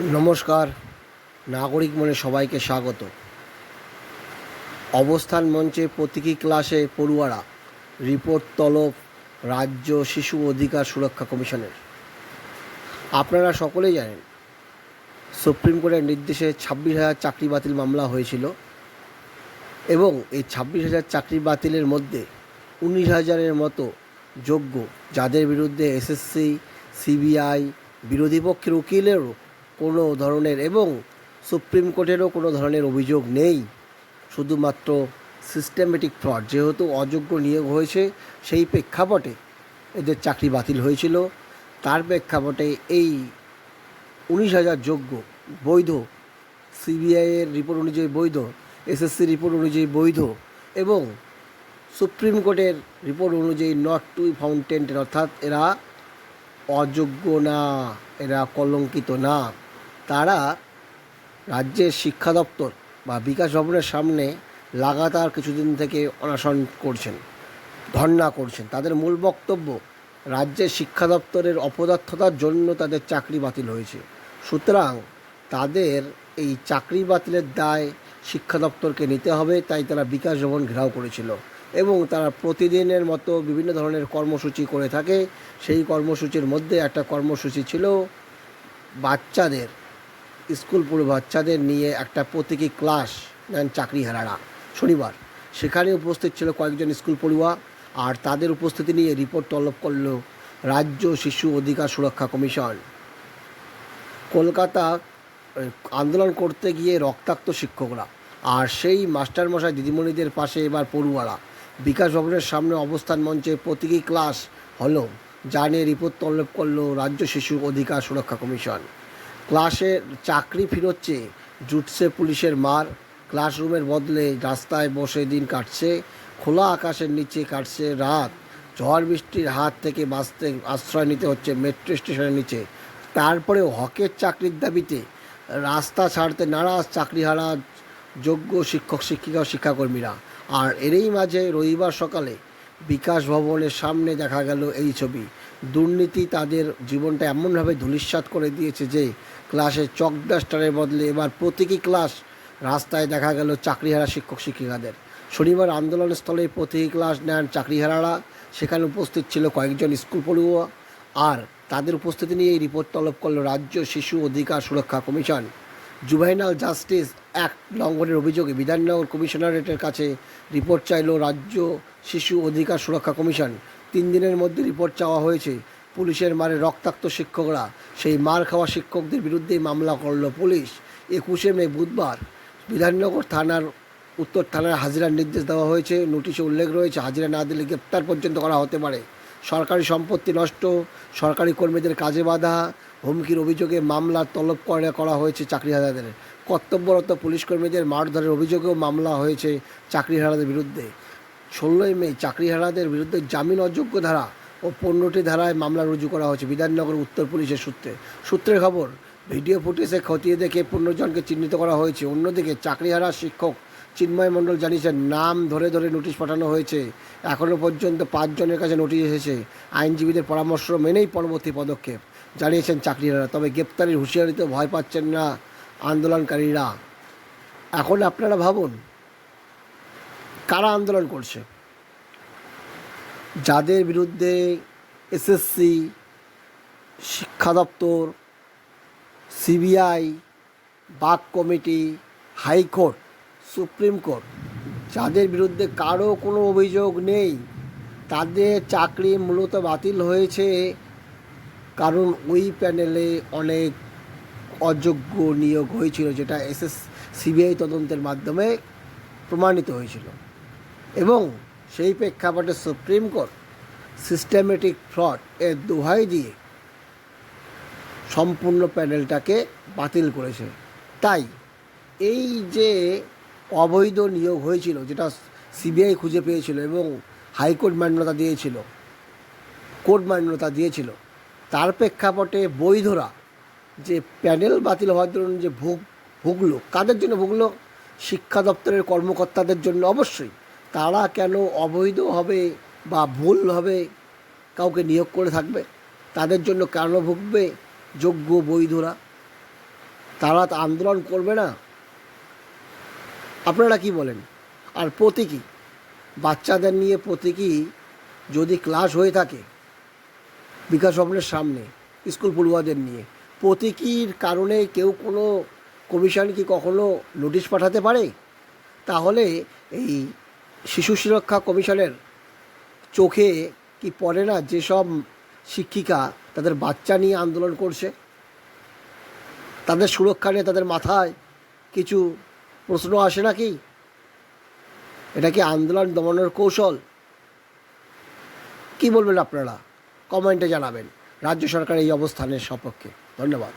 নমস্কার। নাগরিক মনে সবাইকে স্বাগত। অবস্থান মঞ্চে প্রতীকী ক্লাসে পড়ুয়ারা, রিপোর্ট তলব, রাজ্য শিশু অধিকার সুরক্ষা কমিশনের। আপনারা সকলেই জানেন, সুপ্রিম কোর্টের নির্দেশে ছাব্বিশ হাজার চাকরি বাতিল মামলা হয়েছিল এবং এই ছাব্বিশ হাজার চাকরি বাতিলের মধ্যে উনিশ হাজারের মতো যোগ্য, যাদের বিরুদ্ধে এসএসসি, সিবিআই, বিরোধী পক্ষের উকিলেরও কোনো ধরনের এবং সুপ্রিম কোর্টেরও কোনো ধরনের অভিযোগ নেই। শুধুমাত্র সিস্টেমেটিক ফ্রড যেহেতু অযোগ্য নিয়োগ হয়েছে, সেই প্রেক্ষাপটে এদের চাকরি বাতিল হয়েছিল। তার প্রেক্ষাপটে এই উনিশ হাজার যোগ্য বৈধ সিবিআইয়ের রিপোর্ট অনুযায়ী বৈধ এসএসসি রিপোর্ট অনুযায়ী বৈধ এবং সুপ্রিম কোর্টের রিপোর্ট অনুযায়ী নট টু ফাউন্টেন্টের অর্থাৎ এরা অযোগ্য না, এরা কলঙ্কিত না। তারা রাজ্যের শিক্ষা দপ্তর বা বিকাশ ভবনের সামনে লাগাতার কিছুদিন থেকে অনশন করছেন, ধর্ণা করছেন। তাদের মূল বক্তব্য, রাজ্যের শিক্ষা দপ্তরের অপদার্থতার জন্য তাদের চাকরি বাতিল হয়েছে। সুতরাং তাদের এই চাকরি বাতিলের দায় শিক্ষা দপ্তরকে নিতে হবে, তাই তারা বিকাশ ভবন ঘেরাও করেছিল। এবং তারা প্রতিদিনের মতো বিভিন্ন ধরনের কর্মসূচি করে থাকে। সেই কর্মসূচির মধ্যে একটা কর্মসূচি ছিল বাচ্চাদের স্কুল পড়ু বাচ্চাদের নিয়ে একটা প্রতীকী ক্লাস নেন চাকরিহারারা। শনিবার, সেখানে উপস্থিত ছিল কয়েকজন স্কুল পড়ুয়া আর তাদের উপস্থিতি নিয়ে রিপোর্ট তলব করল রাজ্য শিশু অধিকার সুরক্ষা কমিশন। কলকাতা আন্দোলন করতে গিয়ে রক্তাক্ত শিক্ষকরা আর সেই মাস্টারমশাই দিদিমণিদের পাশে এবার পড়ুয়ারা। বিকাশ ভবনের সামনে অবস্থান মঞ্চে প্রতীকী ক্লাস হলো, যা নিয়ে রিপোর্ট তলব করল রাজ্য শিশু অধিকার সুরক্ষা কমিশন। ক্লাসে চাকরি ফিরোচ্ছে, জুটছে পুলিশের মার, ক্লাসরুমের বদলে রাস্তায় বসে দিন কাটছে, খোলা আকাশের নিচে কাটছে রাত, ঝড় বৃষ্টির হাত থেকে বাঁচতে আশ্রয় নিতে হচ্ছে মেট্রো স্টেশনের নিচে। তারপরেও হকের চাকরির দাবিতে রাস্তা ছাড়তে নারাজ চাকরি চাকরিহারা যোগ্য শিক্ষক, শিক্ষিকা শিক্ষাকর্মীরা। আর এরই মাঝে রবিবার সকালে বিকাশ ভবনের সামনে দেখা গেল এই ছবি। দুর্নীতি তাদের জীবনটা এমনভাবে ধূলিসাৎ করে দিয়েছে যে ক্লাসে চক ডাস্টারের বদলে এবার প্রতীকী ক্লাস রাস্তায় দেখা গেল চাকরিহারা শিক্ষক শিক্ষিকাদের। শনিবার আন্দোলনস্থলে প্রতীকী ক্লাস নেন চাকরিহারারা। সেখানে উপস্থিত ছিল কয়েকজন স্কুল পড়ুয়া। আর তাদের উপস্থিতি নিয়ে এই রিপোর্ট তলব করল রাজ্য শিশু অধিকার সুরক্ষা কমিশন। জুভাইনাল জাস্টিস অ্যাক্ট লঙ্ঘনের অভিযোগে বিধাননগর কমিশনারেটের কাছে রিপোর্ট চাইল রাজ্য শিশু অধিকার সুরক্ষা কমিশন। তিন দিনের মধ্যে রিপোর্ট চাওয়া হয়েছে পুলিশের মারে রক্তাক্ত শিক্ষকরা। সেই মার খাওয়া শিক্ষকদের বিরুদ্ধেই মামলা করল পুলিশ একুশে মে বুধবার। বিধাননগর থানার উত্তর থানার হাজিরার নির্দেশ দেওয়া হয়েছে। নোটিশে উল্লেখ রয়েছে, হাজিরা না দিলে গ্রেপ্তার পর্যন্ত করা হতে পারে। সরকারি সম্পত্তি নষ্ট, সরকারি কর্মীদের কাজে বাধা হুমকির অভিযোগে মামলা তলব করে করা হয়েছে চাকরিহারাদের। কর্তব্যরত পুলিশ কর্মীদের মারধরের অভিযোগেও মামলা হয়েছে চাকরিহারাদের বিরুদ্ধে। ষোলোই মে চাকরিহারাদের বিরুদ্ধে জামিন অযোগ্য ধারা ও পনেরোটি ধারায় মামলা রুজু করা হয়েছে বিধাননগর উত্তর পুলিশের সূত্রে। সূত্রের খবর, ভিডিও ফুটেজে খতিয়ে দেখে পনেরো জনকে চিহ্নিত করা হয়েছে। অন্যদিকে চাকরিহারা শিক্ষক চিন্ময় মণ্ডল জানিয়েছেন, নাম ধরে ধরে নোটিশ পাঠানো হয়েছে। এখনও পর্যন্ত পাঁচজনের কাছে নোটিশ এসেছে। আইনজীবীদের পরামর্শ মেনেই পরবর্তী পদক্ষেপ। জানিয়েছেন চাকরিহারা তবে গ্রেপ্তারির হুঁশিয়ারিতে ভয় পাচ্ছেন না আন্দোলনকারীরা। এখন আপনারা ভাবুন, কারা আন্দোলন করছে? যাদের বিরুদ্ধে এসএসসি, শিক্ষা দপ্তর, সিবিআই, বাক কমিটি, হাইকোর্ট, সুপ্রিম কোর্ট, যাদের বিরুদ্ধে কারও কোনো অভিযোগ নেই, তাদের চাকরি মূলত বাতিল হয়েছে কারণ ওই প্যানেলে অনেক অযোগ্য নিয়োগ হয়েছিল, যেটা এসএস সিবিআই তদন্তের মাধ্যমে প্রমাণিত হয়েছিল। এবং সেই প্রেক্ষাপটে সুপ্রিম কোর্ট সিস্টেমেটিক ফ্রড এর দোহাই দিয়ে সম্পূর্ণ প্যানেলটাকে বাতিল করেছে। তাই এই যে অবৈধ নিয়োগ হয়েছিল, যেটা সিবিআই খুঁজে পেয়েছিল এবং হাইকোর্ট মান্যতা দিয়েছিল, কোর্ট মান্যতা দিয়েছিল তার প্রেক্ষাপটে বৈধরা যে প্যানেল বাতিল হওয়ার জন্য যে ভুগ ভুগলো, কাদের জন্য ভুগলো? শিক্ষা দপ্তরের কর্মকর্তাদের জন্য অবশ্যই। তারা কেন অবৈধ হবে বা ভুলভাবে কাউকে নিয়োগ করে থাকবে? তাদের জন্য কেন ভুগবে যোগ্য বৈধরা? তারা তো আন্দোলন করবে না। আপনারা কি বলেন? আর প্রতীকী? বাচ্চাদের নিয়ে প্রতীকী যদি ক্লাস হয়ে থাকে বিকাশ ভবনের সামনে, স্কুল পড়ুয়াদের নিয়ে। প্রতীকীর কারণে কেউ কোনো কমিশন কি কখনো নোটিশ পাঠাতে পারে? তাহলে এই শিশু সুরক্ষা কমিশনের চোখে কি পড়ে না যেসব শিক্ষিকা তাদের বাচ্চা নিয়ে আন্দোলন করছে? তাদের সুরক্ষা নিয়ে তাদের মাথায় কিছু প্রশ্ন আসে নাকি? এটা কি আন্দোলন দমনের কৌশল? কি বলবেন আপনারা? কমেন্টে জানাবেন। রাজ্য সরকারের এই অবস্থানের সপক্ষে। ধন্যবাদ।